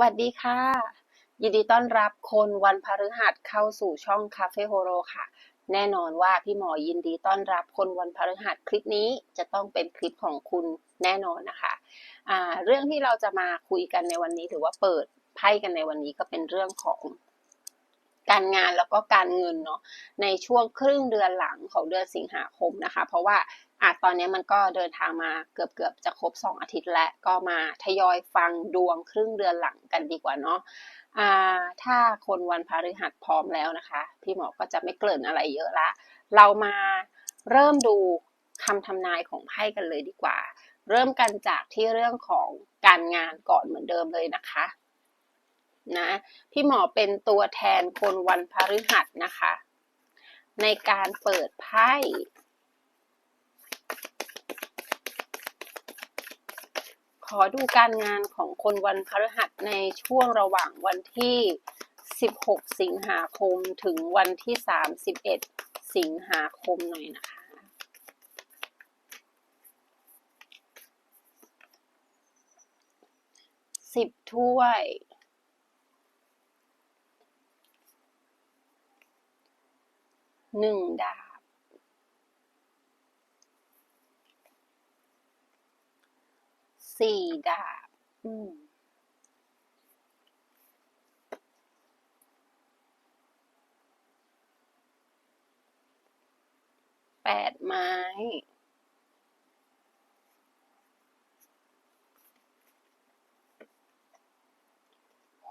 วัสดีค่ะ ยินดีต้อนรับคนวันพฤหัสเข้าสู่ช่องคาเฟ่โฮโรค่ะ แน่นอนว่าพี่หมอยินดีต้อนรับคนวันพฤหัสคลิปนี้จะต้องเป็นคลิปของคุณแน่นอนนะคะอ่าเรื่องที่เราจะมาคุยกันในวันนี้ ถือว่าเปิดไพ่กันในวันนี้ก็เป็นเรื่องของการงานแล้วก็การเงินเนาะในช่วงครึ่งเดือนหลังของเดือนสิงหาคมนะคะ เพราะว่า อะตอนนี้มันก็เดินทางมาเกือบเกือบจะครบ 2 อาทิตย์แล้วก็มาทยอยฟังดวงครึ่งเดือนหลังกันดีกว่าเนาะอ่าถ้าคนวันพฤหัสพร้อมแล้วนะคะ พี่หมอก็จะไม่เกริ่นอะไรเยอะละ เรามาเริ่มดูคำทำนายของไพ่กันเลยดีกว่า เริ่มกันจากที่เรื่องของการงานก่อนเหมือนเดิมเลยนะคะนะพี่หมอเป็นตัวแทนคนวันพฤหัสนะคะ ในการเปิดไพ่ ขอดูการงานของคนวันพฤหัสในช่วงระหว่างวันที่ 16 สิงหาคมถึงวันที่ 31 สิงหาคมหน่อยนะคะ สิบถ้วยหนึ่งดาบ สี่ดาบ อืมแปดไม้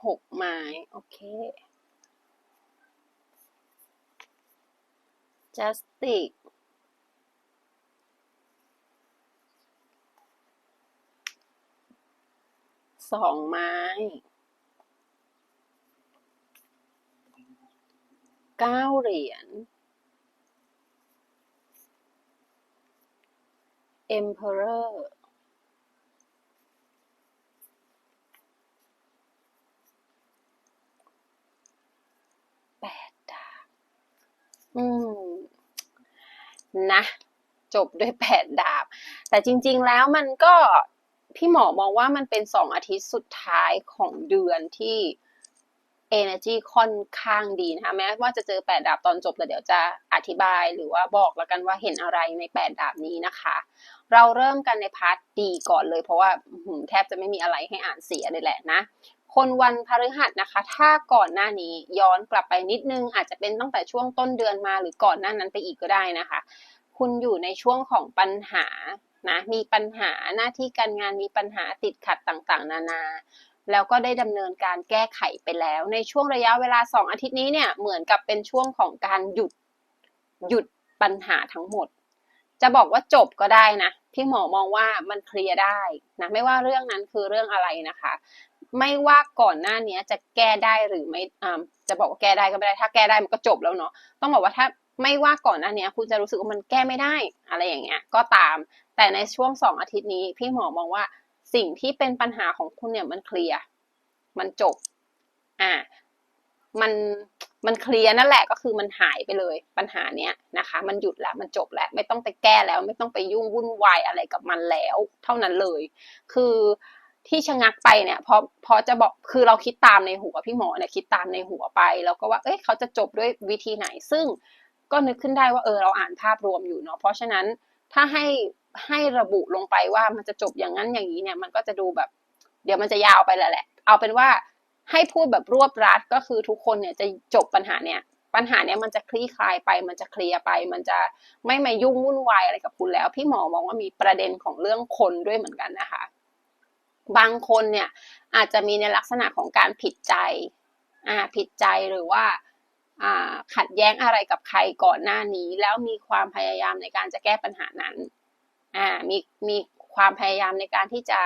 หกไม้ โอเค justice สองไม้เก้าเหรียญ emperor แปดดาบ อืม นะ จบด้วยแปดดาบ แต่จริง ๆ แล้วมันก็ พี่หมอมองว่ามันเป็นสองอาทิตย์สุดท้ายของเดือนที่ energy ค่อนข้างดีนะคะแม้ว่าจะเจอแปดดาบตอนจบแต่เดี๋ยวจะอธิบายหรือว่าบอกแล้วกันว่าเห็นอะไรในแปดดาบนี้นะคะ เราเริ่มกันในพาร์ทดีก่อนเลย เพราะว่าแทบจะไม่มีอะไรให้อ่านเสียเลยแหละนะคนวันพฤหัสนะคะ ถ้าก่อนหน้านี้ย้อนกลับไปนิดนึง อาจจะเป็นตั้งแต่ช่วงต้นเดือนมาหรือก่อนหน้านั้นไปอีกก็ได้นะคะ คุณอยู่ในช่วงของปัญหา นะมีปัญหาหน้าที่การงานมีปัญหาติดขัดต่างๆ นานา แล้วก็ได้ดำเนินการแก้ไขไปแล้ว ในช่วงระยะเวลา 2 อาทิตย์นี้เนี่ยเหมือนกับเป็นช่วงของการหยุดหยุดปัญหาทั้งหมด จะบอกว่าจบก็ได้นะพี่หมอมองว่ามันเคลียร์ได้นะไม่ว่าเรื่องนั้นคือเรื่องอะไรนะคะ ไม่ว่าก่อนหน้านี้จะแก้ได้หรือไม่อ่าจะบอกว่าแก้ได้ก็ไม่ได้ ถ้าแก้ได้มันก็จบแล้วเนาะต้องบอกว่าถ้าไม่ว่าก่อนหน้านี้คุณจะรู้สึกว่ามันแก้ไม่ได้ อะไรอย่างเงี้ยก็ตาม แต่ในช่วงสองอาทิตย์นี้พี่หมอมองว่าสิ่งที่เป็นปัญหาของคุณเนี่ยมันเคลียร์มันจบ อ่า มันมันเคลียร์นั่นแหละก็คือมันหายไปเลยปัญหาเนี้ยนะคะ มันหยุดแล้วมันจบแล้วไม่ต้องไปแก้แล้ว ไม่ต้องไปยุ่งวุ่นวายอะไรกับมันแล้ว เท่านั้นเลย คือที่ชะงักไปเนี่ยเพราะเพราะจะบอกคือเราคิดตามในหัวพี่หมอเนี่ยคิดตามในหัวไป แล้วก็ว่า เอ้ยเขาจะจบด้วยวิธีไหน ซึ่งก็นึกขึ้นได้ว่าเออเราอ่านภาพรวมอยู่เนาะเพราะฉะนั้นถ้าให้ ให้ระบุลงไปว่ามันจะจบอย่างนั้นอย่างนี้เนี่ย มันก็จะดูแบบ เดี๋ยวมันจะยาวไปแล้วแหละ เอาเป็นว่าให้พูดแบบรวบรัดก็คือทุกคนเนี่ยจะจบปัญหาเนี่ย ปัญหาเนี้ยมันจะคลี่คลายไป มันจะเคลียร์ไป มันจะไม่มายุ่งวุ่นวายอะไรกับคุณแล้ว พี่หมอมองว่ามีประเด็นของเรื่องคนด้วยเหมือนกันนะคะ บางคนเนี่ยอาจจะมีในลักษณะของการผิดใจอ่าผิดใจหรือว่าอ่าขัดแย้งอะไรกับใครก่อนหน้านี้ แล้วมีความพยายามในการจะแก้ปัญหานั้น อ่ามีมีความพยายามในการที่จะ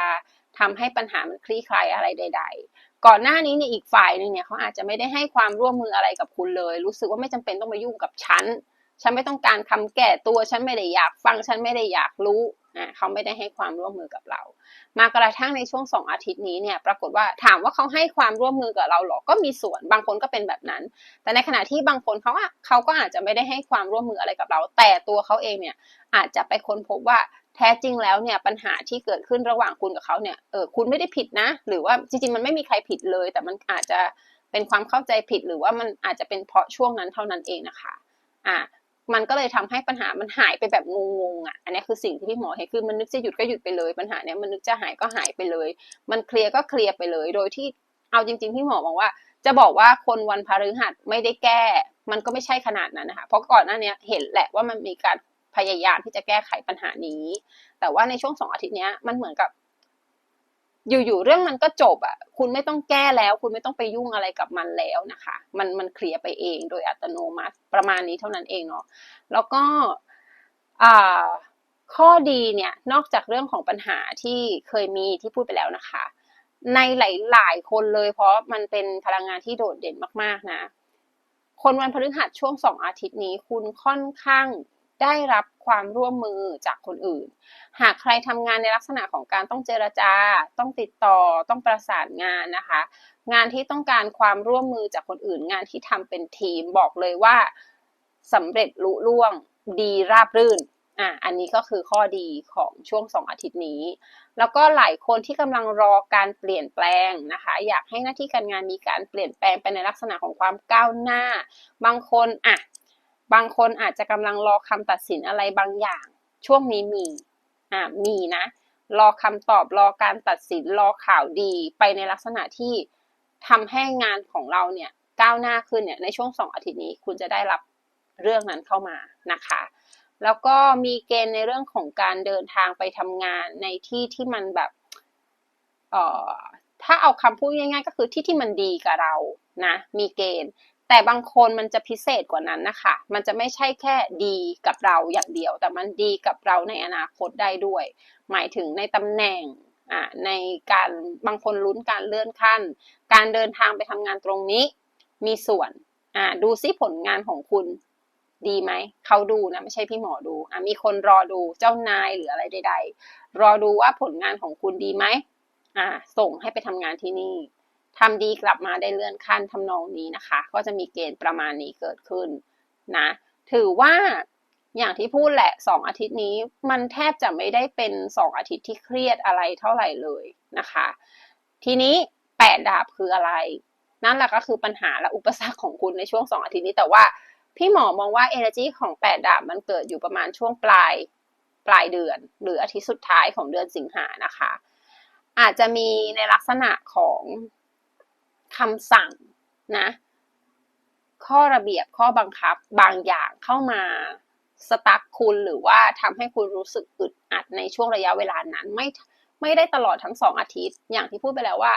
ทำให้ปัญหามันคลี่คลายอะไรใด ๆ ก่อนหน้านี้เนี่ยอีกฝ่ายหนึ่งเนี่ยเขาอาจจะไม่ได้ให้ความร่วมมืออะไรกับคุณเลย รู้สึกว่าไม่จำเป็นต้องมายุ่งกับฉัน ฉันไม่ต้องการคำแก้ตัว ฉันไม่ได้อยากฟัง ฉันไม่ได้อยากรู้อ่าเขาไม่ได้ให้ความร่วมมือกับเรา มากระทั่งในช่วงสองอาทิตย์นี้เนี่ย ปรากฏว่าถามว่าเขาให้ความร่วมมือกับเราหรอ ก็มีส่วน บางคนก็เป็นแบบนั้น แต่ในขณะที่บางคนเขาอะเขาก็อาจจะไม่ได้ให้ความร่วมมืออะไรกับเรา แต่ตัวเขาเองเนี่ยอาจจะไปค้นพบว่าแท้จริงแล้วเนี่ยปัญหาที่เกิดขึ้นระหว่างคุณกับเขาเนี่ย เออคุณไม่ได้ผิดนะ หรือว่าจริงๆมันไม่มีใครผิดเลย แต่มันอาจจะเป็นความเข้าใจผิดหรือว่ามันอาจจะเป็นเพราะช่วงนั้นเท่านั้นเองนะคะ อ่า มันก็เลยทำให้ปัญหามันหายไปแบบงงๆอะ อันนี้คือสิ่งที่พี่หมอเห็นคือมันนึกจะหยุดก็หยุดไปเลยปัญหาเนี้ยมันนึกจะหายก็หายไปเลย มันเคลียร์ก็เคลียร์ไปเลย โดยที่เอาจริง ๆ พี่หมอบอกว่า จะบอกว่าคนวันพฤหัสไม่ได้แก้ มันก็ไม่ใช่ขนาดนั้นนะคะเพราะก่อนหน้านี้เห็นแหละว่ามันมีการพยายามที่จะแก้ไขปัญหานี้ แต่ว่าในช่วงสองอาทิตย์นี้มันเหมือนกับ อยู่ๆเรื่องมันก็จบอะ คุณไม่ต้องแก้แล้ว คุณไม่ต้องไปยุ่งอะไรกับมันแล้วนะคะ มันมันเคลียร์ไปเองโดยอัตโนมัติประมาณนี้เท่านั้นเองเนาะแล้วก็อ่าข้อดีเนี่ยนอกจากเรื่องของปัญหาที่เคยมีที่พูดไปแล้วนะคะ ในหลายๆคนเลยเพราะมันเป็นพลังงานที่โดดเด่นมากๆนะ คนวันพฤหัสช่วงสองอาทิตย์นี้คุณค่อนข้าง ได้รับความร่วมมือจากคนอื่น หากใครทำงานในลักษณะของการต้องเจรจา ต้องติดต่อ ต้องประสานงานนะคะ งานที่ต้องการความร่วมมือจากคนอื่น งานที่ทำเป็นทีมบอกเลยว่าสำเร็จลุล่วงดีราบรื่นอะอันนี้ก็คือข้อดีของช่วงสองอาทิตย์นี้ แล้วก็หลายคนที่กำลังรอการเปลี่ยนแปลงนะคะ อยากให้หน้าที่การงานมีการเปลี่ยนแปลงไปในลักษณะของความก้าวหน้า บางคนอะ บางคนอาจจะกำลังรอคำตัดสินอะไรบางอย่าง ช่วงนี้มีอะมีนะ รอคำตอบรอการตัดสินรอข่าวดีไปในลักษณะที่ทำให้งานของเราเนี่ยก้าวหน้าขึ้นเนี่ยในช่วงสองอาทิตย์นี้คุณจะได้รับเรื่องนั้นเข้ามานะคะ แล้วก็มีเกณฑ์ในเรื่องของการเดินทางไปทำงานในที่ที่มันแบบเอ่อถ้าเอาคำพูดง่ายๆ ก็คือที่ที่มันดีกับเรานะมีเกณฑ์ แต่บางคนมันจะพิเศษกว่านั้นนะคะ มันจะไม่ใช่แค่ดีกับเราอย่างเดียว แต่มันดีกับเราในอนาคตได้ด้วย หมายถึงในตำแหน่งอ่าในการบางคนลุ้นการเลื่อนขั้น การเดินทางไปทำงานตรงนี้ มีส่วนอ่าดูซิผลงานของคุณดีไหม เขาดูนะไม่ใช่พี่หมอดูอะมีคนรอดูเจ้านายหรืออะไรใด ๆ รอดูว่าผลงานของคุณดีไหมอ่าส่งให้ไปทำงานที่นี่ ทำดีกลับมาได้เลื่อนขั้นทำนองนี้นะคะ ก็จะมีเกณฑ์ประมาณนี้เกิดขึ้นนะถือว่าอย่างที่พูดแหละสองอาทิตย์นี้มันแทบจะไม่ได้เป็นสองอาทิตย์ที่เครียดอะไรเท่าไหร่เลยนะคะ ทีนี้แปดดาบคืออะไร นั่นแหละก็คือปัญหาและอุปสรรคของคุณในช่วงสองอาทิตย์นี้แต่ว่าพี่หมอมองว่า energy ของแปดดาบมันเกิดอยู่ประมาณช่วงปลายปลายเดือน หรืออาทิตย์สุดท้ายของเดือนสิงหานะคะ อาจจะมีในลักษณะของ คำสั่งนะข้อระเบียบข้อบังคับบางอย่างเข้ามาสตั๊กคุณหรือว่าทำให้คุณรู้สึกอึดอัดในช่วงระยะเวลานั้นไม่ไม่ได้ตลอดทั้งสองอาทิตย์ อย่างที่พูดไปแล้วว่า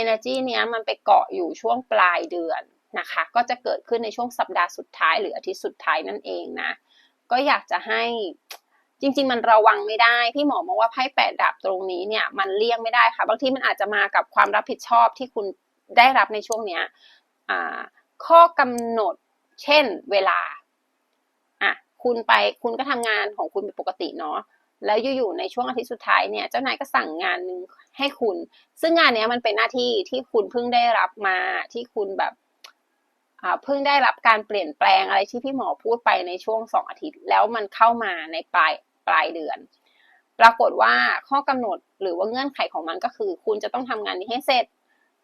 energy เนี้ยมันไปเกาะอยู่ช่วงปลายเดือนนะคะ ก็จะเกิดขึ้นในช่วงสัปดาห์สุดท้าย หรืออาทิตย์สุดท้ายนั่นเองนะ ก็อยากจะให้จริง ๆ มันระวังไม่ได้ พี่หมอมองว่าไพ่แปดดาบตรงนี้เนี่ยมันเลี่ยงไม่ได้ค่ะ บางทีมันอาจจะมากับความรับผิดชอบที่คุณ ได้รับในช่วงเนี้ยข้อกำหนดเช่นเวลาอะคุณไปคุณก็ทำงานของคุณเป็นปกติเนาะแล้วอยู่ๆในช่วงอาทิตย์สุดท้ายเนี่ยเจ้านายก็สั่งงานหนึ่งให้คุณ ซึ่งงานนี้มันเป็นหน้าที่ที่คุณเพิ่งได้รับมาที่คุณแบบเพิ่งได้รับการเปลี่ยนแปลงอะไรที่พี่หมอพูดไปในช่วงสองอาทิตย์ แล้วมันเข้ามาในปลายปลายเดือน ปรากฏว่าข้อกำหนดหรือว่าเงื่อนไขของมันก็คือ คุณจะต้องทำงานนี้ให้เสร็จ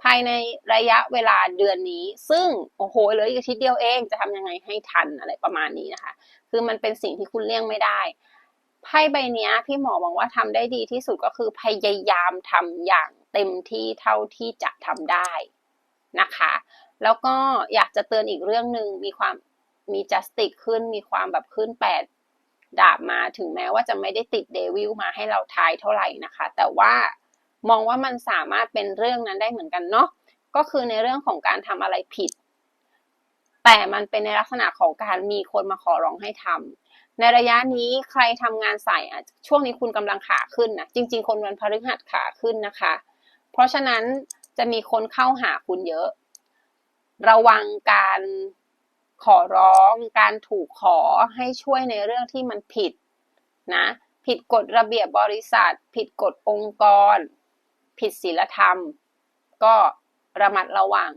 ภายในระยะเวลาเดือนนี้ ซึ่งโอ้โหเหลืออีกอาทิตย์เดียวเองจะทำยังไงให้ทันอะไรประมาณนี้นะคะ คือมันเป็นสิ่งที่คุณเลี่ยงไม่ได้ไพ่ใบนี้พี่หมอบอกว่าทำได้ดีที่สุดก็คือพยายามทำอย่างเต็มที่เท่าที่จะทำได้นะคะ แล้วก็อยากจะเตือนอีกเรื่องหนึ่งมีความมีจัสติกขึ้นมีความแบบขึ้นแปดดาบมาถึงแม้ว่าจะไม่ได้ติดเดวิลมาให้เราทายเท่าไหร่นะคะ แต่ว่า มองว่ามันสามารถเป็นเรื่องนั้นได้เหมือนกันเนาะก็คือในเรื่องของการทำอะไรผิด แต่มันเป็นในลักษณะของการมีคนมาขอร้องให้ทำในระยะนี้ใครทำงานใส่ช่วงนี้คุณกำลังขาขึ้นนะจริง ๆ คนวันพฤหัสขาขึ้นนะคะ เพราะฉะนั้นจะมีคนเข้าหาคุณเยอะ ระวังการขอร้อง การถูกขอให้ช่วยในเรื่องที่มันผิดนะ ผิดกฎระเบียบบริษัท ผิดกฎองค์กร ผิดศีลธรรม ก็ระมัดระวัง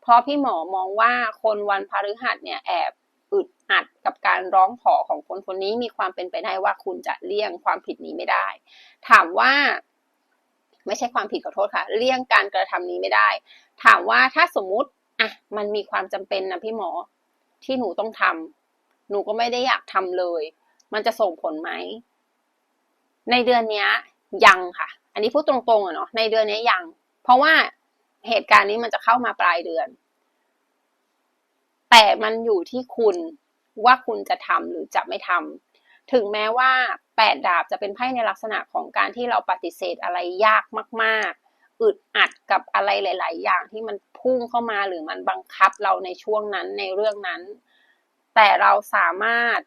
เพราะพี่หมอมองว่าคนวันพฤหัสเนี่ยแอบอึดอัดกับการร้องขอของคนคนนี้มีความเป็นไปได้ว่าคุณจะเลี่ยงความผิดนี้ไม่ได้ ถามว่า ไม่ใช่ความผิดขอโทษค่ะ เลี่ยงการกระทำนี้ไม่ได้ ถามว่าถ้าสมมุติอะมันมีความจำเป็นนะพี่หมอที่หนูต้องทำหนูก็ไม่ได้อยากทำเลย มันจะส่งผลไหม ในเดือนนี้ยังค่ะ อันนี้พูดตรงๆอะเนาะในเดือนนี้ยัง เพราะว่าเหตุการณ์นี้มันจะเข้ามาปลายเดือน แต่มันอยู่ที่คุณว่าคุณจะทำหรือจะไม่ทำถึงแม้ว่าแปดดาบจะเป็นไพ่ในลักษณะของการที่เราปฏิเสธอะไรยากมากๆ อึดอัดกับอะไรหลาย ๆ อย่างที่มันพุ่งเข้ามาหรือมันบังคับเราในช่วงนั้นในเรื่องนั้น แต่เราสามารถ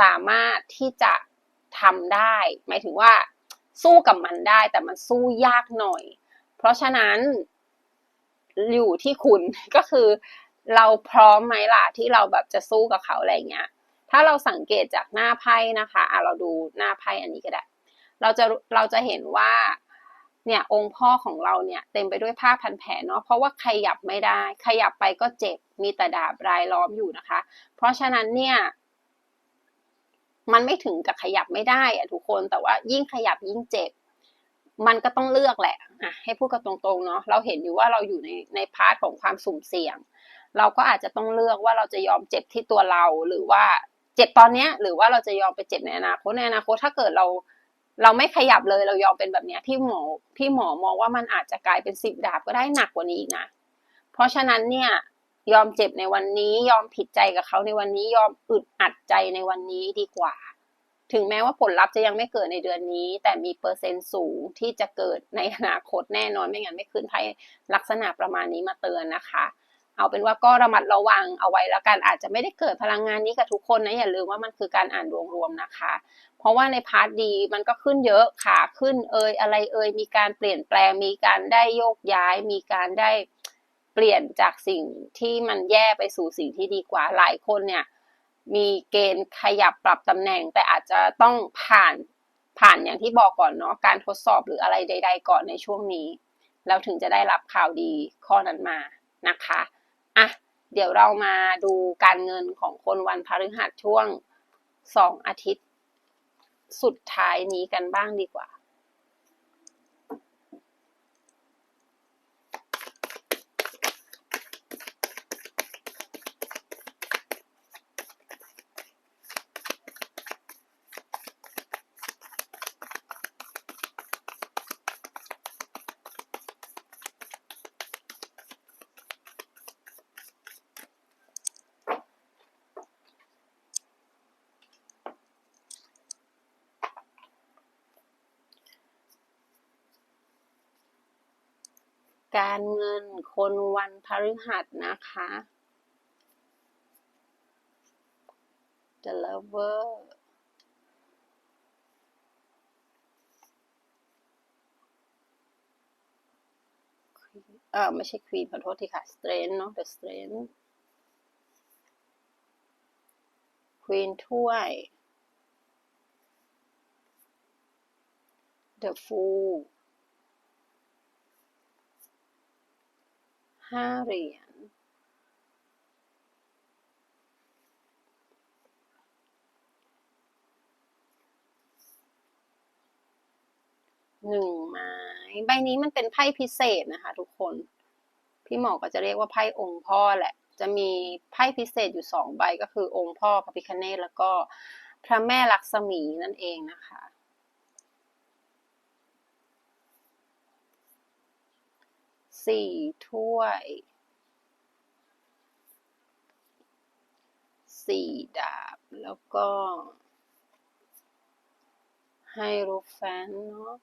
สามารถที่จะทำได้ หมายถึงว่า สู้กับมันได้ แต่มันสู้ยากหน่อย เพราะฉะนั้นอยู่ที่คุณก็คือ เราพร้อมไหมล่ะที่เราแบบจะสู้กับเขาอะไรเงี้ย ถ้าเราสังเกตจากหน้าไพ่นะคะอะเราดูหน้าไพ่อันนี้ก็ได้ เราจะเราจะเห็นว่าเนี่ยองค์พ่อของเราเนี่ยเต็มไปด้วยผ้าพันแผลเนาะเพราะว่าขยับไม่ได้ ขยับไปก็เจ็บมีแต่ดาบรายล้อมอยู่นะคะ เพราะฉะนั้นเนี่ย มันไม่ถึงกับขยับไม่ได้อะทุกคนแต่ว่ายิ่งขยับยิ่งเจ็บ มันก็ต้องเลือกแหละอะให้พูดกันตรงๆเนาะเราเห็นอยู่ว่าเราอยู่ในในพาร์ทของความสุ่มเสี่ยง เราก็อาจจะต้องเลือกว่าเราจะยอมเจ็บที่ตัวเราหรือว่าเจ็บตอนเนี้ย หรือว่าเราจะยอมไปเจ็บในอนาคตในอนาคตถ้าเกิดเราเราไม่ขยับเลยเรายอมเป็นแบบเนี้ยพี่หมอพี่หมอมองว่ามันอาจจะกลายเป็นสิบดาบก็ได้หนักกว่านี้อีกนะเพราะฉะนั้นเนี่ย ยอมเจ็บในวันนี้ ยอมผิดใจกับเขาในวันนี้ ยอมอึดอัดใจในวันนี้ดีกว่า ถึงแม้ว่าผลลัพธ์จะยังไม่เกิดในเดือนนี้ แต่มีเปอร์เซ็นต์สูงที่จะเกิดในอนาคตแน่นอนไม่งั้นไม่ขึ้นไพ่ลักษณะประมาณนี้มาเตือนนะคะ เอาเป็นว่าก็ระมัดระวังเอาไว้แล้วกันอาจจะไม่ได้เกิดพลังงานนี้กับทุกคนนะอย่าลืมว่ามันคือการอ่านดวงรวมนะคะ เพราะว่าในพาร์ทดีมันก็ขึ้นเยอะขาขึ้นเอยอะไรเอยมีการเปลี่ยนแปลงมีการได้โยกย้าย มีการได้ เปลี่ยนจากสิ่งที่มันแย่ไปสู่สิ่งที่ดีกว่าหลายคนเนี่ยมีเกณฑ์ขยับปรับตำแหน่ง แต่อาจจะต้องผ่านผ่านอย่างที่บอกก่อนเนาะการทดสอบหรืออะไรใด ๆ ก่อนในช่วงนี้แล้วถึงจะได้รับข่าวดีข้อนั้นมานะคะอะเดี๋ยวเรามาดูการเงินของคนวันพฤหัสช่วงสองอาทิตย์ สุดท้ายนี้กันบ้างดีกว่า การเงินคนวันพฤหัสนะคะ The Lover เออไม่ใช่ Queen ขอโทษทีค่ะ Strength เนาะ The Strength Queen ถ้วย The Fool ห้าเหรียญ หนึ่งไม้ ใบนี้มันเป็นไพ่พิเศษนะคะทุกคน พี่หมอก็จะเรียกว่าไพ่องค์พ่อแหละ จะมีไพ่พิเศษอยู่สองใบก็คือองค์พ่อพระพิคเนตแล้วก็พระแม่ลักษมีนั่นเองนะคะ สี่ถ้วยสี่ดาบ แล้วก็ให้รูฟแฟนเนาะ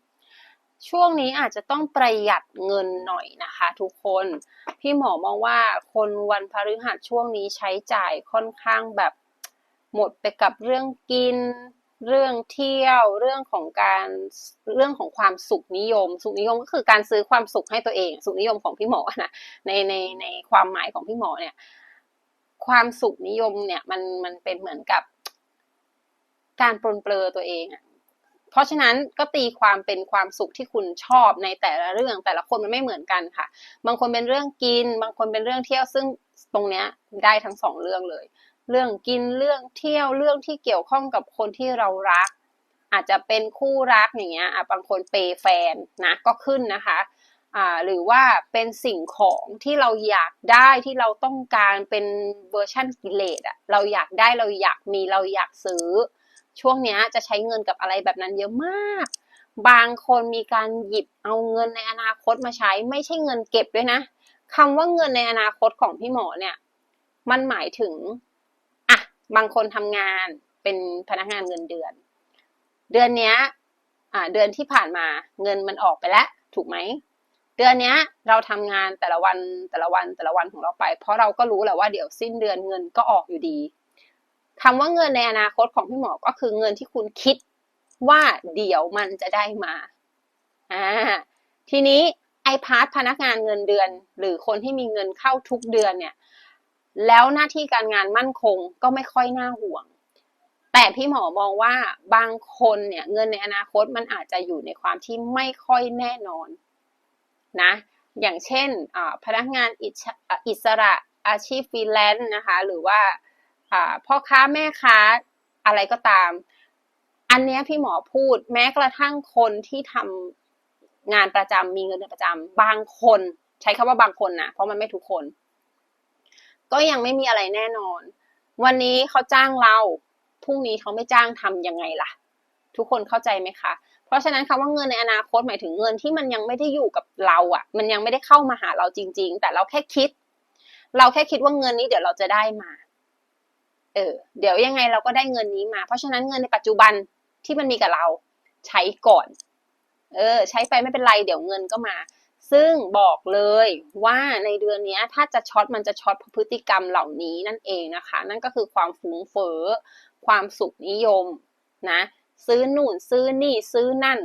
ช่วงนี้อาจจะต้องประหยัดเงินหน่อยนะคะทุกคน พี่หมอมองว่าคนวันพฤหัสช่วงนี้ใช้จ่ายค่อนข้างแบบหมดไปกับเรื่องกิน เรื่องเที่ยวเรื่องของการเรื่องของความสุขนิยม สุขนิยมก็คือการซื้อความสุขให้ตัวเอง สุขนิยมของพี่หมอนะในในในความหมายของพี่หมอเนี่ย ความสุขนิยมเนี่ยมันมันเป็นเหมือนกับ การปลนเปลือตัวเองเพราะฉะนั้นก็ตีความเป็นความสุขที่คุณชอบในแต่ละเรื่องแต่ละคนมันไม่เหมือนกันค่ะ บางคนเป็นเรื่องกิน บางคนเป็นเรื่องเที่ยวซึ่งตรงเนี้ยได้ทั้งสองเรื่องเลย เรื่องกินเรื่องเที่ยวเรื่องที่เกี่ยวข้องกับคนที่เรารัก อาจจะเป็นคู่รักอย่างเงี้ยอะบางคนเปย์แฟนนะก็ขึ้นนะคะอ่าหรือว่าเป็นสิ่งของที่เราอยากได้ที่เราต้องการเป็นเวอร์ชั่นกิเลสอะเราอยากได้เราอยากมีเราอยากซื้อ ช่วงเนี้ยจะใช้เงินกับอะไรแบบนั้นเยอะมาก บางคนมีการหยิบเอาเงินในอนาคตมาใช้ ไม่ใช่เงินเก็บด้วยนะคำว่าเงินในอนาคตของพี่หมอเนี่ย มันหมายถึง บางคนทำงานเป็นพนักงานเงินเดือน เดือนเนี้ยอ่าเดือนที่ผ่านมาเงินมันออกไปแล้ว ถูกไหม เดือนเนี้ย เราทำงานแต่ละวันแต่ละวันแต่ละวันของเราไป เพราะเราก็รู้แหละว่าเดี๋ยวสิ้นเดือนเงินก็ออกอยู่ดีคำว่าเงินในอนาคตของพี่หมอก็คือเงินที่คุณคิดว่าเดี๋ยวมันจะได้มาอ่าทีนี้ไอพาร์ทพนักงานเงินเดือน หรือคนที่มีเงินเข้าทุกเดือนเนี่ย แล้วหน้าที่การงานมั่นคงก็ไม่ค่อยน่าห่วง แต่พี่หมอมองว่าบางคนเนี่ยเงินในอนาคตมันอาจจะอยู่ในความที่ไม่ค่อยแน่นอนนะอย่างเช่นพนักงานอิสระอาชีพฟรีแลนซ์นะคะหรือว่าพ่อค้าแม่ค้าอะไรก็ตาม อันนี้พี่หมอพูดแม้กระทั่งคนที่ทำงานประจำมีเงินเดือนประจำบางคน ใช้คำว่าบางคนนะเพราะมันไม่ทุกคน ก็ยังไม่มีอะไรแน่นอน วันนี้เขาจ้างเราพรุ่งนี้เขาไม่จ้างทำยังไงล่ะ ทุกคนเข้าใจไหมคะ เพราะฉะนั้นคำว่าเงินในอนาคตหมายถึงเงินที่มันยังไม่ได้อยู่กับเราอะ่ะ มันยังไม่ได้เข้ามาหาเราจริง ๆ แต่เราแค่คิด เราแค่คิดว่าเงินนี้เดี๋ยวเราจะได้มา เออ เดี๋ยวยังไงเราก็ได้เงินนี้มา เพราะฉะนั้นเงินในปัจจุบันที่มันมีกับเรา ใช้ก่อน เออ ใช้ไปไม่เป็นไร เดี๋ยวเงินก็มา ซึ่งบอกเลยว่าในเดือนนี้ถ้าจะช็อตมันจะช็อตพฤติกรรมเหล่านี้นั่นเองนะคะ นั่นก็คือความฟุ้งเฟ้อความสุขนิยมนะ ซื้อหนู่นซื้อนี่ซื้อนั่น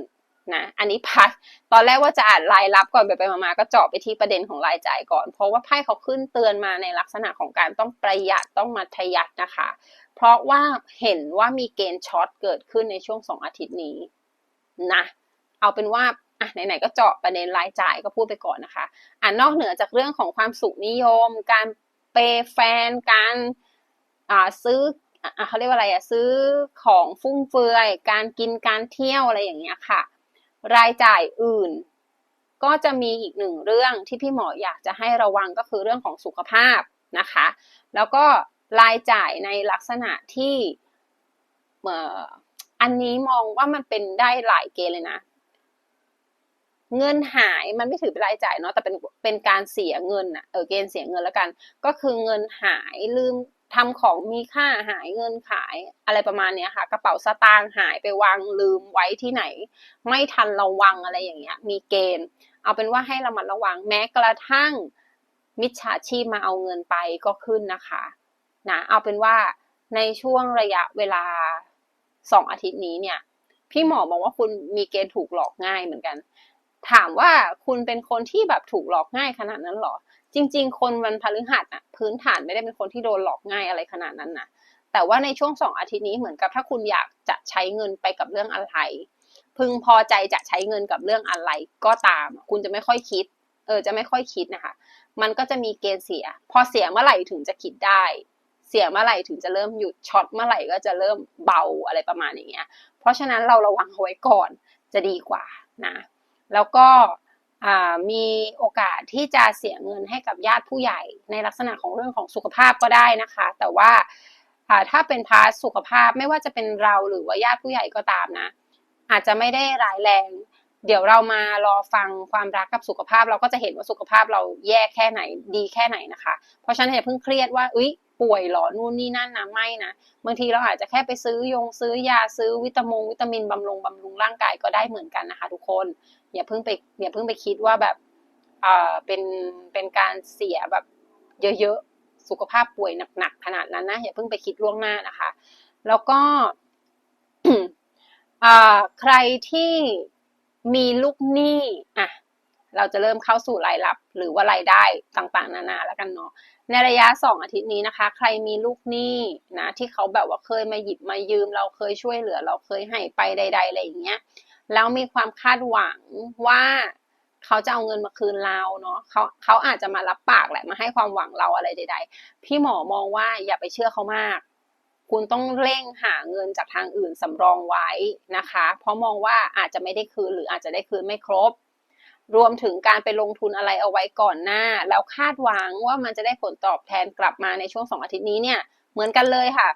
นะอันนี้พัดตอนแรกว่าจะอ่านรายรับก่อนไปไปมาๆก็เจาะไปที่ประเด็นของรายจ่ายก่อน เพราะว่าไพ่เขาขึ้นเตือนมาในลักษณะของการต้องประหยัดต้องมัธยัตินะคะ เพราะว่าเห็นว่ามีเกณฑ์ช็อตเกิดขึ้นในช่วงสองอาทิตย์นี้นะเอาเป็นว่า อะไหนๆก็เจาะประเด็นรายจ่ายก็พูดไปก่อนนะคะอ่านอกเหนือจากเรื่องของความสุขนิยม การเปย์แฟนการอ่าซื้ออะเขาเรียกว่าอะไรอะซื้อของฟุ่มเฟือย การกินการเที่ยวอะไรอย่างเงี้ยค่ะ รายจ่ายอื่น ก็จะมีอีกหนึ่งเรื่องที่พี่หมออยากจะให้ระวังก็คือเรื่องของสุขภาพนะคะ แล้วก็รายจ่ายในลักษณะที่อันนี้มองว่ามันเป็นได้หลายเกณฑ์เลยนะ เงินหายมันไม่ถือเป็นรายจ่ายเนาะแต่เป็นเป็นการเสียเงินอะเออเกณฑ์เสียเงินแล้วกัน ก็คือเงินหายลืมทำของมีค่าหายเงินขายอะไรประมาณนี้ค่ะ กระเป๋าสตางค์หายไปวางลืมไว้ที่ไหน ไม่ทันระวังอะไรอย่างเงี้ย มีเกณฑ์ เอาเป็นว่าให้รามัดระวังแม้กระทั่งมิจฉาชีพมาเอาเงินไปก็ขึ้นนะคะนะเอาเป็นว่าในช่วงระยะเวลาสองอาทิตย์นี้เนี่ย พี่หมอบอกว่าคุณมีเกณฑ์ถูกหลอกง่ายเหมือนกัน ถามว่าคุณเป็นคนที่แบบถูกหลอกง่ายขนาดนั้นหรอ จริง ๆ คนวันพฤหัสอะพื้นฐานไม่ได้เป็นคนที่โดนหลอกง่ายอะไรขนาดนั้นนะแต่ว่าในช่วงสองอาทิตย์นี้เหมือนกับถ้าคุณอยากจะใช้เงินไปกับเรื่องอะไร พึงพอใจจะใช้เงินกับเรื่องอะไรก็ตาม คุณจะไม่ค่อยคิด เออจะไม่ค่อยคิดนะคะ มันก็จะมีเกณฑ์เสีย พอเสียเมื่อไหร่ถึงจะคิดได้เสียเมื่อไหร่ถึงจะเริ่มหยุดช็อตเมื่อไหร่ก็จะเริ่มเบาอะไรประมาณอย่างเงี้ย เพราะฉะนั้นเราระวังเอาไว้ก่อนจะดีกว่านะ แล้วก็มีโอกาสที่จะเสียเงินให้กับญาติผู้ใหญ่ ในลักษณะของเรื่องของสุขภาพก็ได้นะคะ แต่ว่าถ้าเป็นพาสุขภาพไม่ว่าจะเป็นเราหรือว่าญาติผู้ใหญ่ก็ตามนะ อาจจะไม่ได้ร้ายแรง เดี๋ยวเรามารอฟังความรักกับสุขภาพ เราก็จะเห็นว่าสุขภาพเราแย่แค่ไหนดีแค่ไหนนะคะ เพราะฉะนั้นอย่าเพิ่งเครียดว่าอุ้ยป่วยหรอนู่นนี่นั่นนะไม่นะบางทีเราอาจจะแค่ไปซื้อยงซื้อยาซื้อวิตามงวิตามินบำรุงบำรุงร่างกายก็ได้เหมือนกันนะคะ ทุกคน อย่าเพิ่งไปอย่าเพิ่งไปคิดว่าแบบเอ่าเป็นเป็นการเสียแบบเยอะๆสุขภาพป่วยหนักๆขนาดนั้นนะอย่าเพิ่งไปคิดล่วงหน้านะคะ แล้วก็ใครที่มีลูกหนี้อะเราจะเริ่มเข้าสู่รายรับหรือว่ารายได้ต่างๆ นานาแล้วกันเนาะในระยะสองอาทิตย์นี้นะคะ ใครมีลูกหนี้นะที่เขาแบบว่าเคยมาหยิบมายืม เราเคยช่วยเหลือ เราเคยให้ไปใด ๆอะไรอย่างเงี้ย แล้วมีความคาดหวังว่าเขาจะเอาเงินมาคืนเราเนาะเขาเขาอาจจะมารับปากแหละมาให้ความหวังเราอะไรใด ๆ พี่หมอมองว่าอย่าไปเชื่อเขามาก คุณต้องเร่งหาเงินจากทางอื่นสำรองไว้นะคะ เพราะมองว่าอาจจะไม่ได้คืนหรืออาจจะได้คืนไม่ครบ รวมถึงการไปลงทุนอะไรเอาไว้ก่อนหน้า แล้วคาดหวังว่ามันจะได้ผลตอบแทนกลับมาในช่วงสองอาทิตย์นี้เนี่ย เหมือนกันเลยค่ะ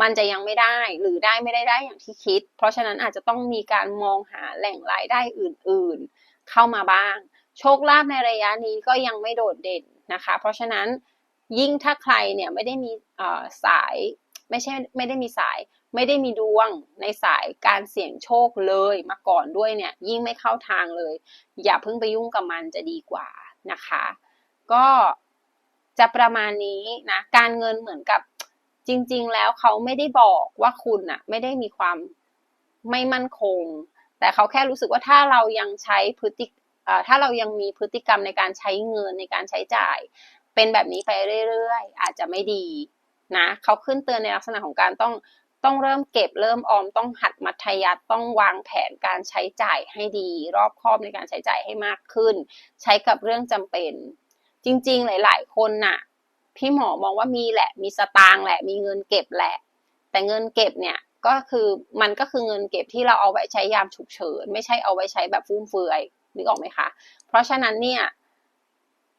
มันจะยังไม่ได้หรือได้ไม่ได้ได้อย่างที่คิด เพราะฉะนั้นอาจจะต้องมีการมองหาแหล่งรายได้อื่นๆ เข้ามาบ้าง โชคลาภในระยะนี้ก็ยังไม่โดดเด่นนะคะ เพราะฉะนั้นยิ่งถ้าใครเนี่ยไม่ได้มีสายไม่ใช่ไม่ได้มีสายไม่ได้มีดวงในสายการเสี่ยงโชคเลยมาก่อนด้วยเนี่ยยิ่งไม่เข้าทางเลย อย่าเพิ่งไปยุ่งกับมันจะดีกว่านะคะ ก็จะประมาณนี้นะการเงินเหมือนกับ จริง ๆ แล้วเขาไม่ได้บอกว่าคุณอะไม่ได้มีความไม่มั่นคง แต่เขาแค่รู้สึกว่าถ้าเรายังใช้พฤติถ้าเรายังมีพฤติกรรมในการใช้เงินในการใช้จ่าย เป็นแบบนี้ไปเรื่อยๆ อาจจะไม่ดีนะเขาขึ้นเตือนในลักษณะของการต้องต้องเริ่มเก็บเริ่มออมต้องหัดมัธยัติต้องวางแผนการใช้จ่ายให้ดี รอบคอบในการใช้จ่ายให้มากขึ้น ใช้กับเรื่องจำเป็น จริง ๆ หลาย ๆ คนน่ะ พี่หมอมองว่ามีแหละ มีสตางค์แหละ มีเงินเก็บแหละ แต่เงินเก็บเนี่ยก็คือมันก็คือเงินเก็บที่เราเอาไว้ใช้ยามฉุกเฉิน ไม่ใช่เอาไว้ใช้แบบฟุ่มเฟือยนึกออกไหมคะ เพราะฉะนั้นเนี่ย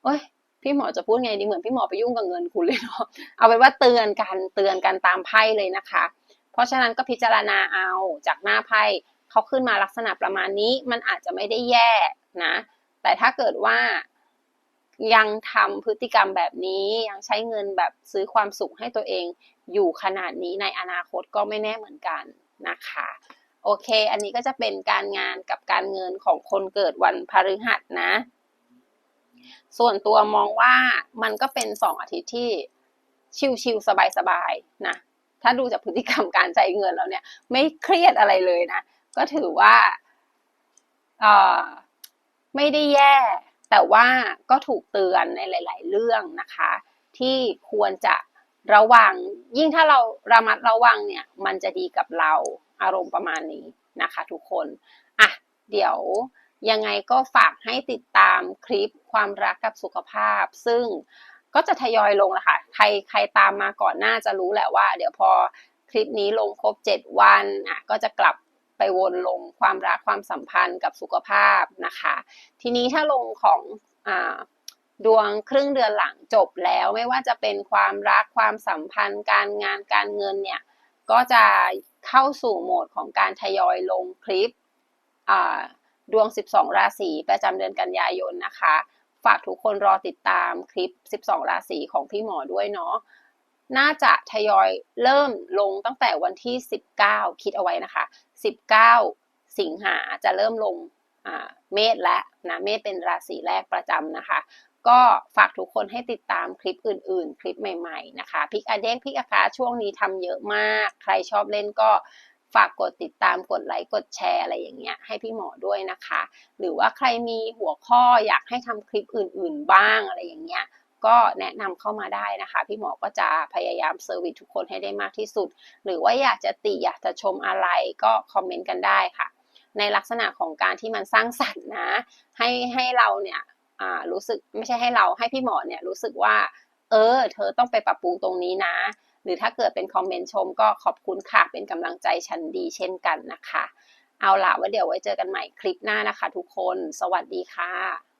เอ้ยพี่หมอจะพูดไงดีเหมือนพี่หมอไปยุ่งกับเงินคุณเลยเนาะเอาไว้ว่าเตือนกันเตือนกันตามไพ่เลยนะคะ เพราะฉะนั้นก็พิจารณาเอาจากหน้าไพ่เขาขึ้นมาลักษณะประมาณนี้ มันอาจจะไม่ได้แย่นะ แต่ถ้าเกิดว่า ยังทำพฤติกรรมแบบนี้ยังใช้เงินแบบซื้อความสุขให้ตัวเองอยู่ขนาดนี้ในอนาคตก็ไม่แน่เหมือนกันนะคะโอเค อันนี้ก็จะเป็นการงานกับการเงินของคนเกิดวันพฤหัสนะ ส่วนตัวมองว่ามันก็เป็นสองอาทิตย์ที่ชิลๆสบายๆนะ ถ้าดูจากพฤติกรรมการใช้เงินแล้วเนี่ย ไม่เครียดอะไรเลยนะ ก็ถือว่า เออไม่ได้แย่ แต่ว่าก็ถูกเตือนในหลาย ๆ เรื่องนะคะ ที่ควรจะระวัง ยิ่งถ้าเราระมัดระวังเนี่ยมันจะดีกับเราอารมณ์ประมาณนี้นะคะทุกคนอะเดี๋ยวยังไงก็ฝากให้ติดตามคลิปความรักกับสุขภาพ ซึ่งก็จะทยอยลงแหละค่ะ ใครใครตามมาก่อนหน้าจะรู้แหละว่า เดี๋ยวพอคลิปนี้ลงครบ 7 วันอะก็จะกลับ ไปวนลงความรักความสัมพันธ์กับสุขภาพนะคะ ทีนี้ถ้าลงของอ่าดวงครึ่งเดือนหลังจบแล้วไม่ว่าจะเป็นความรักความสัมพันธ์ การงานการเงินเนี่ยก็จะเข้าสู่โหมดของการทยอยลงคลิปดวง 12 ราศีประจำเดือนกันยายนนะคะ ฝากทุกคนรอติดตามคลิป 12 ราศีของพี่หมอด้วยเนาะน่าจะทยอยเริ่มลงตั้งแต่วันที่ 19 คิดเอาไว้นะคะ 19 สิงหาจะเริ่มลงเมษและนะเมษเป็นราศีแรกประจำนะคะ ก็ฝากทุกคนให้ติดตามคลิปอื่นๆ คลิปใหม่ๆนะคะพิกอเด้งพิกอาคาช่วงนี้ทำเยอะมาก ใครชอบเล่นก็ฝากกดติดตามกดไลค์กดแชร์อะไรอย่างเงี้ยให้พี่หมอด้วยนะคะ หรือว่าใครมีหัวข้ออยากให้ทำคลิปอื่นๆบ้างอะไรอย่างเงี้ย ก็แนะนำเข้ามาได้นะคะ พี่หมอก็จะพยายามเซอร์วิสทุกคนให้ได้มากที่สุด หรือว่าอยากจะติอยากจะชมอะไรก็คอมเมนต์กันได้ค่ะ ในลักษณะของการที่มันสร้างสรรค์นะ ให้ให้เราเนี่ยรู้สึกไม่ใช่ให้เราให้พี่หมอเนี่ยรู้สึกว่า เออ เธอต้องไปปรับปรุงตรงนี้นะ หรือถ้าเกิดเป็นคอมเมนต์ชมก็ขอบคุณค่ะเป็นกำลังใจชั้นดีเช่นกันนะคะ เอาล่ะว่าเดี๋ยวไว้เจอกันใหม่คลิปหน้านะคะ ทุกคน สวัสดีค่ะ